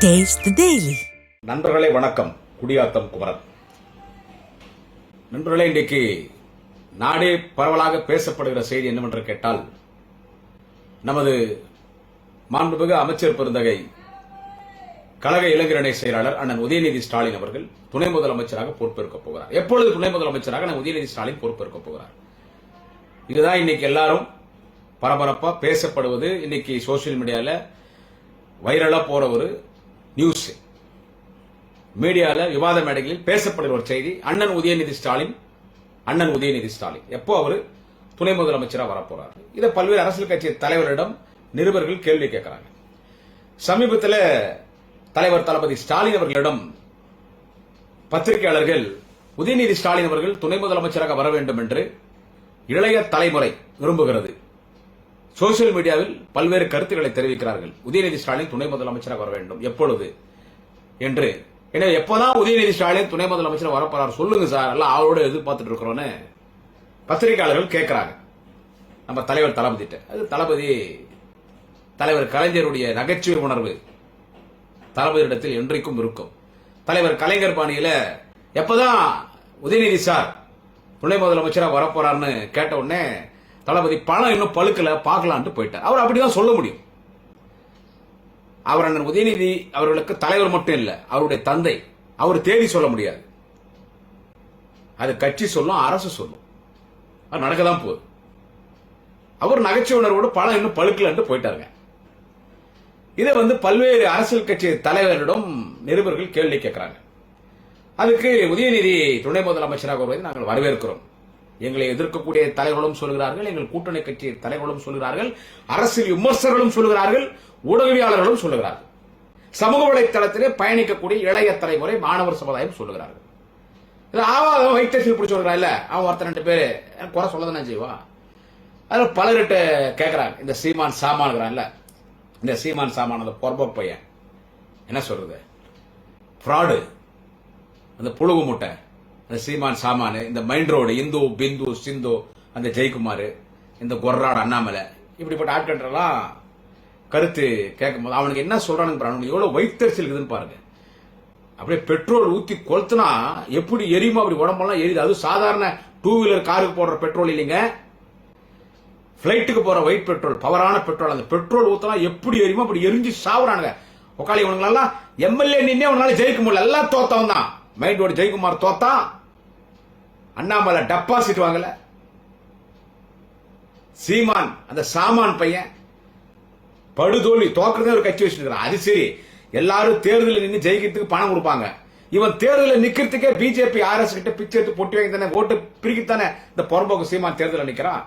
Taste நண்பர்களே வணக்கம். குடியாத்தம் குமரன். நண்பர்களே இன்றைக்கு நாடே பரவலாக பேசப்படுகிற செய்தி என்னவென்று கேட்டால் நமது மாண்புமிகு அமைச்சர் பெருந்தகை கழக இளைஞரணி செயலாளர் அண்ணன் உதயநிதி ஸ்டாலின் அவர்கள் துணை முதலமைச்சராக பொறுப்பேற்கப் போகிறார். எப்பொழுது துணை முதலமைச்சராக அண்ணன் உதயநிதி ஸ்டாலின் பொறுப்பேற்கப் போகிறார்? இதுதான் இன்னைக்கு எல்லாரும் பரபரப்பா பேசப்படுவது. இன்னைக்கு சோசியல் மீடியால வைரலா போற ஒரு நியூஸ். மீடியாவில் விவாத மேடைகளில் பேசப்படுகிற ஒரு செய்தி அண்ணன் உதயநிதி ஸ்டாலின் அண்ணன் உதயநிதி ஸ்டாலின். எப்போ அவர் துணை முதலமைச்சராக வரப்போறார்? இதை பல்வேறு அரசியல் கட்சி தலைவரிடம் நிருபர்கள் கேள்வி கேட்கிறாங்க. சமீபத்தில் தலைவர் தளபதி ஸ்டாலின் அவர்களிடம் பத்திரிகையாளர்கள் உதயநிதி ஸ்டாலின் அவர்கள் துணை முதலமைச்சராக வர வேண்டும் என்று இளைய தலைமுறை விரும்புகிறது. சோசியல் மீடியாவில் பல்வேறு கருத்துக்களை தெரிவிக்கிறார்கள். உதயநிதி ஸ்டாலின் துணை முதலமைச்சராக வர வேண்டும். எப்பொழுது? என்று. எனவே எப்போதான் உதயநிதி ஸ்டாலின் துணை முதலமைச்சர் வரப்போறார் சொல்லுங்க சார். எல்லாம் அவரோட எதிர்பார்த்துட்டு இருக்கிறோன்னு பத்திரிகையாளர்கள் கேட்கிறாங்க நம்ம தலைவர் தளபதிட்ட அது தளபதி தலைவர் கலைஞருடைய நகைச்சுவை உணர்வு. தளபதியிடத்தில் என்றைக்கும் இருக்கும். தலைவர் கலைஞர் பாணியில எப்பதான் உதயநிதி சார் துணை முதலமைச்சராக வரப்போறாருன்னு கேட்ட உடனே தளபதி பணம் இன்னும் பழுக்கல பார்க்கலான்ட்டு போயிட்டார். அவர் அப்படிதான் சொல்ல முடியும். அவர் அண்ணன் உதயநிதி அவர்களுக்கு தலைவர் மட்டும் இல்ல அவருடைய தந்தை. அவர் தேதி சொல்ல முடியாது. அது கட்சி சொல்லும் அரசு சொல்லும். அது நடக்கதான் போகுது. அவர் நகைச்சுவை உணர்வோடு பணம் இன்னும் பழுக்கலன்ட்டு போயிட்டாருங்க. இதை வந்து பல்வேறு அரசியல் கட்சி தலைவரிடம் நிருபர்கள் கேள்வி கேட்கிறாங்க. அதுக்கு உதயநிதி துணை முதலமைச்சராக வருவதை நாங்கள் வரவேற்கிறோம். எங்களை எதிர்க்கக்கூடிய தலைவர்களும் சொல்கிறார்கள் எங்கள் கூட்டணி கட்சி தலைவர்களும் சொல்கிறார்கள் அரசியல் விமர்சகர்களும் சொல்கிறார்கள் ஊடகவியாளர்களும் சொல்லுகிறார்கள் சமூக வலைத்தளத்திலே பயணிக்கக்கூடிய இளைய தலைமுறை மாணவர் சமுதாயம் சொல்லுகிறார்கள் ஆவாதம் வைத்தறிச்சல் பிடிச்சி சொல்கிறான் இல்ல? அவன் ஒருத்தர் ரெண்டு பேர் குறை சொல்லதானே செய்வா? அதுல பலர்கிட்ட கேட்கறாங்க இந்த சீமான் சாமான்கிறான்ல இந்த சீமான் சாமான் அந்த பொறப்ப பையன். என்ன சொல்றது? ஃப்ராடு. அந்த புழுகு முட்டை. சீமான் சாமானு இந்த மைண்ட் ரோடு இந்து பிந்து சிந்து அந்த ஜெயக்குமார் இந்த கொர்ராடு அண்ணாமலை இப்படிப்பட்ட ஆட்கள்லாம் கருத்து கேட்கும் போது அவனுக்கு என்ன சொல்றானுங்க அவனுக்கு எவ்வளவு வைத்தறிச்சல் இருக்குதுன்னு பாருங்க. அப்படியே பெட்ரோல் ஊத்தி கொளுத்துனா எப்படி எரியுமோ அப்படி உடம்பெல்லாம் எரியுது. அது சாதாரண டூ வீலர் காருக்கு போடுற பெட்ரோல் இல்லைங்க. பிளைட்டுக்கு போற ஒயிட் பெட்ரோல் பவரான பெட்ரோல் அந்த பெட்ரோல் ஊத்தினா எப்படி எரியுமோ அப்படி எரிஞ்சு சாவுறானுங்க. உக்காளி இவனுங்களெல்லாம் எம்எல்ஏ நின்னே அவனால ஜெயிக்க முடியல. எல்லாம் தோத்தவன் தான் மைண்டோட ஜெயக்குமார் தோத்தான் அண்ணாமலை டெபாசிட் வாங்கல. சீமான் அந்த சாமான் பையன் படுதோல்வி தோக்குறதே ஒரு கட்சி வச்சிருக்கிறான். அது சரி எல்லாரும் தேர்தலில் நின்று ஜெயிக்கிறதுக்கு பணம் கொடுப்பாங்க. இவன் தேர்தலில் நிக்கிறதுக்கே பிஜேபி ஆர்எஸ் கிட்ட பிச்சை எடுத்து பொட்டி வாங்கி தானே ஓட்டு பிரிக்கத்தானே இந்த புறம்போக்கு சீமான் தேர்தலில் நிக்கிறான்.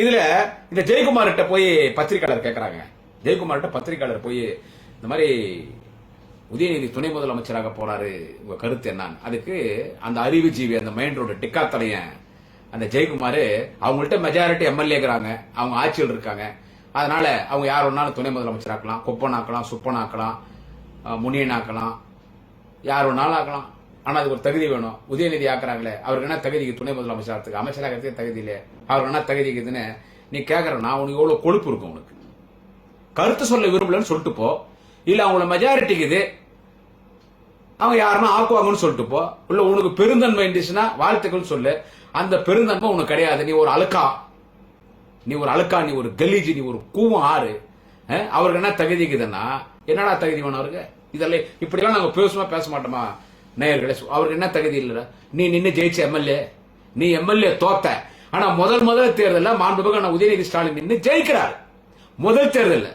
இதுல இந்த ஜெயக்குமார்கிட்ட போய் பத்திரிகையாளர் கேட்கறாங்க ஜெயக்குமார்கிட்ட பத்திரிகையாளர் போய் இந்த மாதிரி உதயநிதி துணை முதலமைச்சராக போறாரு உங்க கருத்து என்னன்னு. அதுக்கு அந்த அறிவுஜீவி அந்த மைண்ட் ரோடு டிக்கா தலையன் அந்த ஜெயக்குமார் அவங்கள்ட்ட மெஜாரிட்டி எம்எல்ஏங்கிறாங்க அவங்க ஆட்சியில் இருக்காங்க. அதனால அவங்க யார் வேணாலும் துணை முதலமைச்சர் ஆக்கலாம் குப்பன் ஆக்கலாம் சுப்பன் ஆக்கலாம் முனியன் ஆக்கலாம் யார் வேணாலும் ஆக்கலாம் ஆனால் அதுக்கு ஒரு தகுதி வேணும். உதயநிதி ஆக்குறாங்களே. அவருக்கு என்ன தகுதிக்கு துணை முதலமைச்சர் ஆகிறதுக்கு அமைச்சராகிறதுக்கு தகுதி இல்லை அவருக்கு என்ன தகுதி இருக்குதுன்னு நீ கேட்குற நான் உனக்கு எவ்வளோ கொழுப்பு இருக்கும் உனக்கு. கருத்து சொல்ல விரும்பலன்னு சொல்லிட்டு போ. இல்லை அவங்கள மெஜாரிட்டி இருக்குது அவங்க யாருன்னா ஆக்குவாங்கன்னு சொல்லிட்டு போ. இல்ல உனக்கு பெருந்தன்மை இருந்துச்சுன்னா வாழ்த்துக்கள் சொல்லு. அந்த பெருந்தன்மை உனக்கு கிடையாது. நீ ஒரு அழுக்கா. நீ ஒரு அழுக்கா நீ ஒரு கலீஜ் நீ ஒரு கூவம் ஆறு. அவருக்கு என்ன தகுதி இருக்குதுன்னா என்னடா தகுதி வேணும் அவருக்கு? இதெல்லாம் இப்படிலாம் நாங்க பேசுமா பேச மாட்டோமா? நேயர்களே அவருக்கு என்ன தகுதி இல்ல நீ நின்று ஜெயிச்ச எம்எல்ஏ. நீ எம்எல்ஏ தோத்த. ஆனா முதல் முதல் தேர்தலில் மாண்புமிகு உதயநிதி ஸ்டாலின் நின்று ஜெயிக்கிறார். முதல் தேர்தலில்.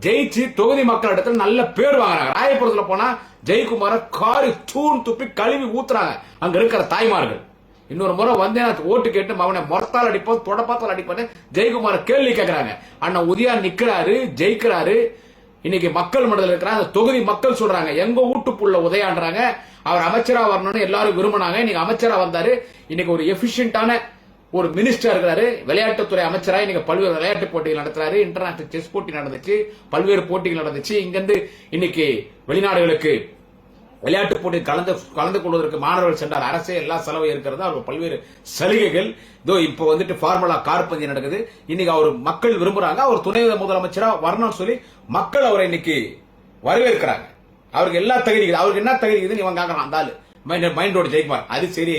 ஜெயிச்சு தொகுதி மக்கள் இடத்துல நல்ல பேர் வாங்குறாங்க. ராயபுரத்துல போனா ஜெயக்குமார காரி தூண் துப்பி கழுவி ஊத்துறாங்க. அங்க இருக்கிற தாய்மார்கள். இன்னொரு முறை வந்தேன் ஓட்டு கேட்டு அவனை மொரத்தால் அடிப்போம் தொடப்பாத்தால் அடிப்போம் ஜெயக்குமார கேள்வி கேட்கிறாங்க அண்ணா உதயா நிக்கிறாரு ஜெயிக்கிறாரு. இன்னைக்கு மக்கள் மனதில் இருக்கிறாங்க. அந்த தொகுதி மக்கள் சொல்றாங்க. எங்க வீட்டு புள்ள உதயான்றாங்க. அவர் அமைச்சரா வரணும்னு எல்லாரும் விரும்பினாங்க. இன்னைக்கு அமைச்சரா வந்தாரு. இன்னைக்கு ஒரு எஃபிஷியன்டான ஒரு மினிஸ்டர் இருக்கிறாரு விளையாட்டுத்துறை அமைச்சராக இன்னைக்கு பல்வேறு விளையாட்டு போட்டிகள் நடத்துறாரு இன்டர்நேஷனல் செஸ் போட்டி நடந்துச்சு பல்வேறு போட்டிகள் நடந்துச்சு. இங்கிருந்து இன்னைக்கு வெளிநாடுகளுக்கு விளையாட்டு போட்டி கலந்து கலந்து கொள்வதற்கு மாணவர்கள் சென்றார் அரசே எல்லா செலவு இருக்கிறது அவர் பல்வேறு சலுகைகள். இதோ இப்போ வந்துட்டு ஃபார்முலா கார் பந்தயம் நடக்குது. இன்னைக்கு அவர் மக்கள் விரும்புறாங்க. அவர் துணை முதலமைச்சரா வரணும்னு சொல்லி மக்கள் அவரை இன்னைக்கு வரவேற்கிறாங்க. அவருக்கு எல்லா தகுதி அவருக்கு என்ன தகுதி இருக்குதுன்னு இவன் கேட்கறான் அந்த ஆளு. மைண்ட் மைண்டோட ஜெயக்குமார் அது சரி.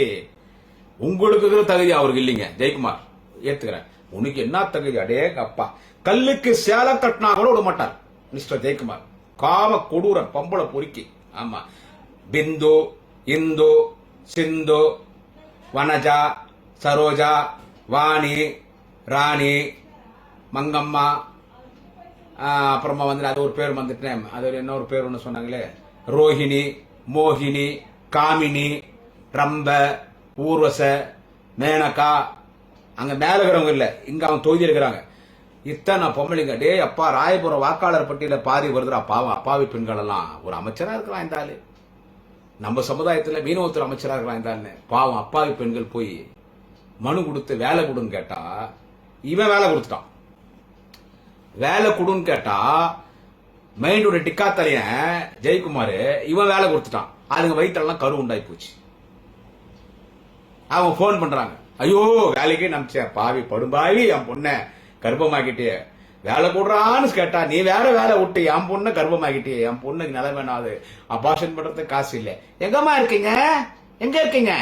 உங்களுக்கு இருக்கிற தகுதி அவருக்கு இல்லைங்க. ஜெயக்குமார் ஏத்துக்கிறேன். உனக்கு என்ன தகுதி? அடே அப்பா. கல்லுக்கு சேலை கட்டினா கூட விட மாட்டார் மிஸ்டர் ஜெயக்குமார். காம கொடூர பம்பள பொறுக்கி. ஆமா. பிந்து இந்து சிந்து வனஜா சரோஜா வாணி ராணி மங்கம்மா அப்புறமா வந்து அது ஒரு பேர் வந்துட்டேன். அது ஒரு பேர் ஒன்று சொன்னாங்களே. ரோஹிணி மோகினி காமினி ரம்ப ஊர்வச மேனகா அங்க மேல இருக்கிறவங்க இல்ல. இங்க அவன் தொகுதி இருக்கிறாங்க. இத்தனை பொம்பளைங்க டே அப்பா ராயபுரம் வாக்காளர் பட்டியல பாதி வருதுடா பாவம் அப்பாவி பெண்கள் எல்லாம். ஒரு அமைச்சரா இருக்கலாம் இந்த ஆளு. நம்ம சமுதாயத்துல மீனவத்துறை அமைச்சரா இருக்கலாம் இந்த ஆளு பாவம் அப்பாவி பெண்கள் போய் மனு கொடுத்து வேலை கொடுன்னு கேட்டா இவன் வேலை கொடுத்துட்டான். வேலை கொடுன்னு கேட்டா மைண்டோட டிக்கா தலையன் ஜெயக்குமார் இவன் வேலை கொடுத்துட்டான். அதுங்க வயிற்றுலாம் கரு உண்டாகி போச்சு. அவங்க ஃபோன் பண்றாங்க. ஐயோ வேலைக்கே நம்பிச்சேன் பாவி படும்பாவி என் பொண்ணை கர்ப்பமாக்கிட்டே வேலை கூடுறான்னு கேட்டா நீ வேற வேலை விட்டு என் பொண்ணை கர்ப்பமாக்கிட்டே என் பொண்ணுக்கு நிலை வேணாது அபாஷன் பண்றதுக்கு காசு இல்லை. எங்கம்மா இருக்கீங்க? எங்க இருக்கீங்க?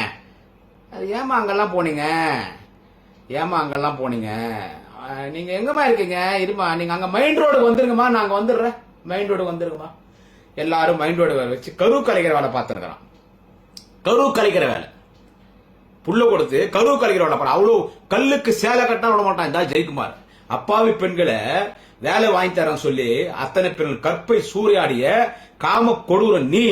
அது ஏமா அங்கெல்லாம் போனீங்க? ஏமா அங்கெல்லாம் போனீங்க? நீங்க எங்கம்மா இருக்கீங்க? இருமா நீங்க அங்க மைண்ட் ரோடு வந்துருங்கம்மா. நாங்க வந்துடுறேன். மைண்ட் ரோடு வந்துருங்கம்மா. எல்லாரும் மைண்ட் ரோடு வச்சு கரு கலைக்கிற வேலை பார்த்துருக்கிறான். கரு கலைக்கிற வேலை. புல்ல கொடுத்து கரு கலைக்கிற அப்புறம் அவ்வளவு கல்லுக்கு சேலை கட்டினா விட மாட்டான். இந்த ஜெயக்குமார். அப்பாவி பெண்களை வேலை வாங்கி தரேன் சொல்லி அத்தனை பெண்கள் கற்பை சூறையாடிய காம கொடூர நீ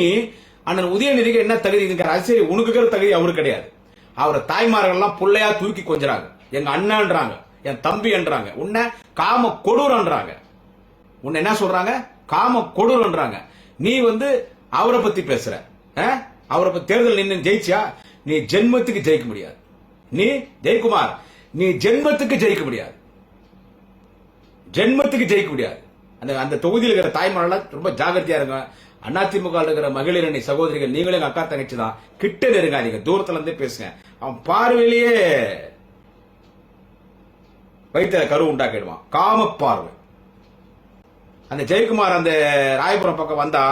அண்ணன் உதயநிதிக்கு என்ன தகுதி இருக்கிற அது சரி உனக்கு தகுதி அவரு கிடையாது. அவரை தாய்மார்கள் எல்லாம் புள்ளையா தூக்கி கொஞ்சறாங்க. எங்க அண்ணன்றாங்க என் தம்பி என்றாங்க. உன்னை காம கொடூரன்றாங்க. உன்னை என்ன சொல்றாங்க? காம கொடூரன்றாங்க. நீ வந்து அவரை பத்தி பேசுற. அவரை பத்தி தேர்தல் நின்று ஜெயிச்சியா? நீ ஜென்மத்துக்கு ஜெயிக்க முடியாது. நீ ஜெயக்குமார் நீ ஜென்மத்துக்கு ஜெயிக்க முடியாது. ஜென்மத்துக்கு ஜெயிக்க முடியாது. அந்த அந்த தொகுதியில் இருக்கிற தாய்மாரெல்லாம் ரொம்ப ஜாகிரதையா இருங்க. அதிமுக இருக்கிற மகளிர் அணி சகோதரிகள் நீங்களும் எங்க அக்கா தங்கச்சி தான். கிட்ட நெருங்காதீங்க தூரத்துல இருந்தே பேசுங்க. அவன் பார்வையிலேயே வயிற்றுல கரு உண்டாக்கிடுவான். காம பார்வை. அந்த ஜெயக்குமார் அந்த ராயபுரம் பக்கம் வந்தா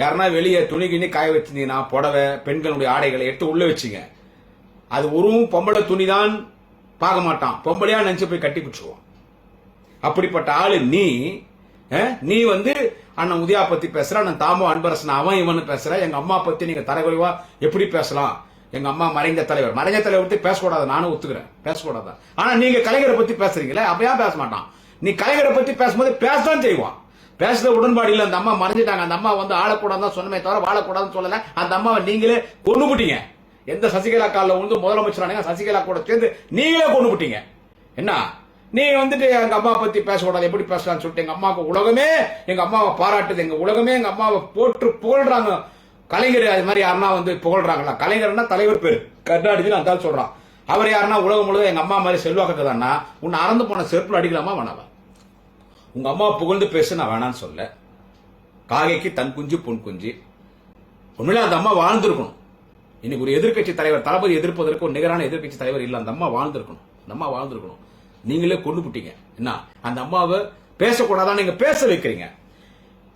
யாருன்னா வெளியே துணி கிணி காய வச்சிருந்தீங்கன்னா புடவை பெண்களுடைய ஆடைகளை எடுத்து உள்ள வச்சுங்க. அது ஒரு பொம்பளை துணி தான் பார்க்க மாட்டான். பொம்பளையா நினைச்சு போய் கட்டி பிடிச்சுவான் அப்படிப்பட்ட ஆளு நீ நீ வந்து அண்ணன் உதயா பத்தி பேசுற அண்ணன் தாமோ அன்பரசன் அவன் இவன் பேசுற. எங்க அம்மா பத்தி நீங்க தரகுறைவா எப்படி பேசலாம்? எங்க அம்மா மறைந்த தலைவர். மறைந்த தலைவர் பத்தி பேசக்கூடாது நானும் ஒத்துக்கிறேன். பேசக்கூடாது. ஆனா நீங்க கலைஞரை பத்தி பேசுறீங்களே அப்ப ஏன் பேச மாட்டான். நீ கலைஞரை பத்தி பேசும்போது பேசதான் செய்வான். பேசுற உடன்பாடு இல்ல அந்த அம்மா மறைஞ்சிட்டாங்க. அந்த அம்மா வந்து ஆளக்கூடாதுன்னு தான் சொன்னமே தவிர வாழக்கூடாதுன்னு சொல்லல. அந்த அம்மாவை நீங்களே கொண்டு போட்டீங்க. எந்த சசிகலா காலில் வந்து முதலமைச்சரானீங்க சசிகலா கூட சேர்ந்து நீங்களே கொண்டு போட்டீங்க. என்ன? நீ வந்துட்டு எங்க அம்மா பத்தி பேசக்கூடாது எப்படி பேசலாம்னு சொல்லிட்டு எங்க அம்மாவுக்கு உலகமே எங்க அம்மாவை பாராட்டுது. எங்க உலகமே எங்க அம்மாவை போட்டு புகழ்றாங்க. கலைஞர் அது மாதிரி யாருன்னா வந்து புகழ்றாங்களா? கலைஞர்னா தலைவர் பேர். கர்நாடகத்தில் அந்த சொல்றான். அவர் யாருன்னா உலகம் முழுவதும் எங்க அம்மா மாதிரி செல்வாக்குதான்னா உன்னை அறந்து போன செருப்பில் அடிக்கலாமா வேணாவா? உங்க அம்மா புகழ்ந்து பேச நான் வேணான்னு சொல்ல. காகைக்கு தன் குஞ்சு பொன் குஞ்சு. உண்மையில அந்த அம்மா வாழ்ந்திருக்கணும். இன்னைக்கு ஒரு எதிர்க்கட்சி தலைவர் தளபதி எதிர்ப்பதற்கு ஒரு நிகரான எதிர்க்கட்சி தலைவர் இல்ல அந்த அம்மா வாழ்ந்திருக்கணும். அந்த அம்மா வாழ்ந்திருக்கணும். நீங்களே கொண்டு விட்டீங்க என்ன? அந்த அம்மாவை பேசக்கூடாதான் நீங்க பேச வைக்கிறீங்க.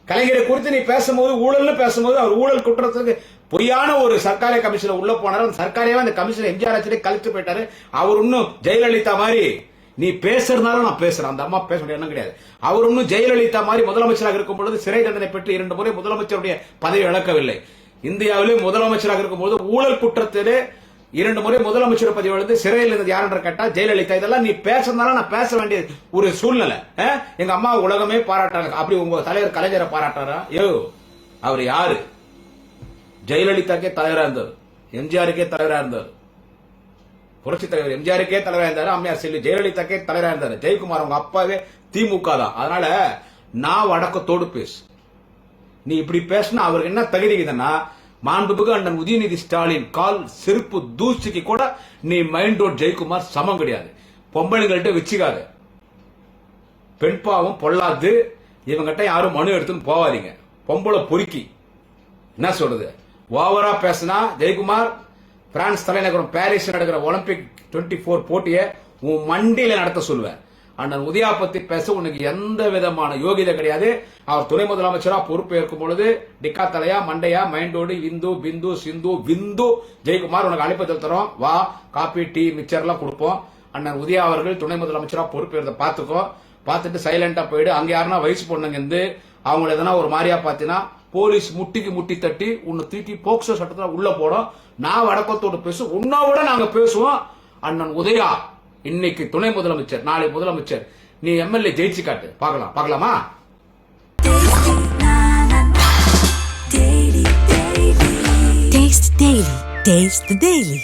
கலைஞரை குறித்து நீ பேசும்போது ஊழல்னு பேசும்போது அவர் ஊழல் குற்றத்துக்கு பொய்யான ஒரு சர்க்காரிய கமிஷனில் உள்ள போனார். அந்த சர்க்காரியாவே அந்த கமிஷன் எம்ஜிஆர் ஆட்சியிலே கழிச்சு போயிட்டாரு. அவர் இன்னும் ஜெயலலிதா மாதிரி நீ பேசுறதுனால நான் பேசுறேன். அந்த அம்மா பேச முடியாது என்ன கிடையாது. அவர் ஒன்றும் ஜெயலலிதா மாதிரி முதலமைச்சராக இருக்கும் பொழுது சிறை தண்டனை பெற்று இரண்டு முறை முதலமைச்சருடைய பதவி இழக்கவில்லை. இந்தியாவிலே முதலமைச்சராக இருக்கும்போது ஊழல் குற்றத்திலே இரண்டு முறை முதலமைச்சர் பதவி இழந்து சிறையில் இருந்தது யார் என்று கேட்டா ஜெயலலிதா. இதெல்லாம் நீ பேசுறதுனால நான் பேச வேண்டிய ஒரு சூழ்நிலை. எங்க அம்மா உலகமே பாராட்டாங்க. அப்படி உங்க தலைவர் கலைஞரை பாராட்டாரா? யோ அவர் யாரு? ஜெயலலிதாக்கே தலைவரா இருந்தார். எம்ஜிஆருக்கே தலைவரா இருந்தார். புரட்சி தலைவர் எம்ஜிஆருக்கே தலைவராக இருந்தாரு அம்மையார் செல்வி ஜெயலலிதாக்கே தலைவராக இருந்தாரு. ஜெயக்குமார் அவங்க அப்பாவே திமுக தான். அதனால நான் வடக்கத்தோடு பேசு. நீ இப்படி பேசினா அவருக்கு என்ன தகுதி இதுன்னா மாண்புமிகு அண்ணன் உதயநிதி ஸ்டாலின் கால் செருப்பு தூசிக்கு கூட நீ மைண்ட் ரோட் ஜெயக்குமார் சமம் கிடையாது. பொம்பளைங்கள்ட்ட வச்சுக்காது. பெண் பாவம் பொல்லாது. இவங்கிட்ட யாரும் மனு எடுத்துன்னு போவாதீங்க. பொம்பளை பொறுக்கி. என்ன சொல்றது? ஓவரா பேசினா ஜெயக்குமார் பிரான்ஸ் தலைநகரம் பாரிஸ் நடக்கிற ஒலிம்பிக் டுவெண்ட்டி ஃபோர் போட்டியை உன் மண்டியில நடத்த சொல்லுவேன். அண்ணன் உதயா பத்தி பேச உனக்கு எந்த விதமான யோகிதை கிடையாது. அவர் துணை முதலமைச்சரா பொறுப்பேற்கும் பொழுது டிக்கா தலையா மண்டையா மைண்டோடு இந்து பிந்து சிந்து விந்து ஜெயக்குமார் உனக்கு அழைப்பு தரோம். வா காபி டீ மிச்சர் எல்லாம் கொடுப்போம். அண்ணன் உதயா அவர்கள் துணை முதலமைச்சரா பொறுப்பேறத பாத்துக்கோ பார்த்துட்டு சைலண்டா போயிடு. அங்க யாருன்னா வயசு பொண்ணுங்க இருந்து அவங்கள எதனா ஒரு மாதிரியா பாத்தீங்கன்னா போலீஸ் முட்டிக்கு முட்டி தட்டி உன்னை தூக்கி போக்சோ சட்டத்தில் உள்ள போடும். நான் வடக்கத்தோடு பேசும் விட நாங்க பேசுவோம். அண்ணன் உதயா இன்னைக்கு துணை முதலமைச்சர் நாளை முதலமைச்சர். நீ எம்எல்ஏ ஜெயிச்சு காட்டு. பார்க்கலாம். பார்க்கலாமா? Taste the Daily. Taste the Daily.